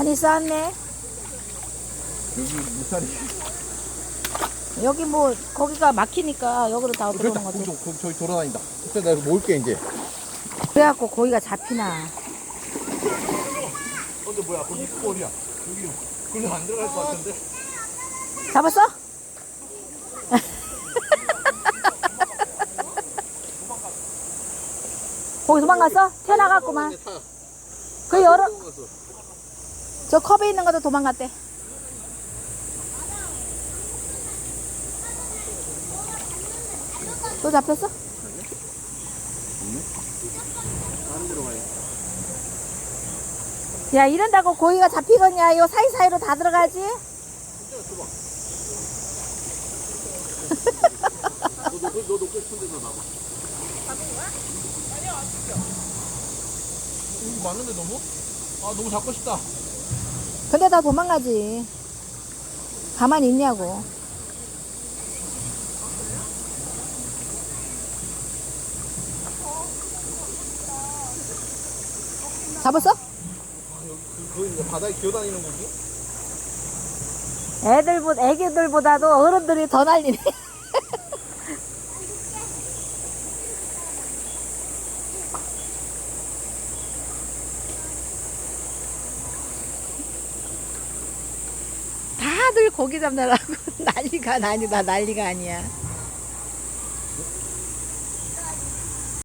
많이 쌓았네. 여기 물살이. 여기 뭐 거기가 막히니까 여기로 다 들어오는. 거지. 저- 거기 저기 돌아다닌다. 그때 내가 모을게 이제. 그래갖고 고기가 잡히나. 근데 뭐야? 거기 꼴이야. 여기 글로 안 들어갈 것 같은데. 잡았어? 거기 도망갔어? 튀어나갔구만. 그 여러 저 컵에 있는 것도 도망갔대. 또 잡혔어? 야 이런다고 고기가 잡히겠냐? 이거 사이사이로 다 들어가지? 너 싶은 데서 나봐. 이거 맞는데 너무? 아 너무 잡고 싶다. 근데 다 도망가지. 가만히 있냐고. 잡았어? 그, 그 바다에 기어다니는 거지? 애들보다, 애기들보다도 어른들이 더 난리네. 다들 고기 잡느라고 난리가 아니다, 난리가 아니야.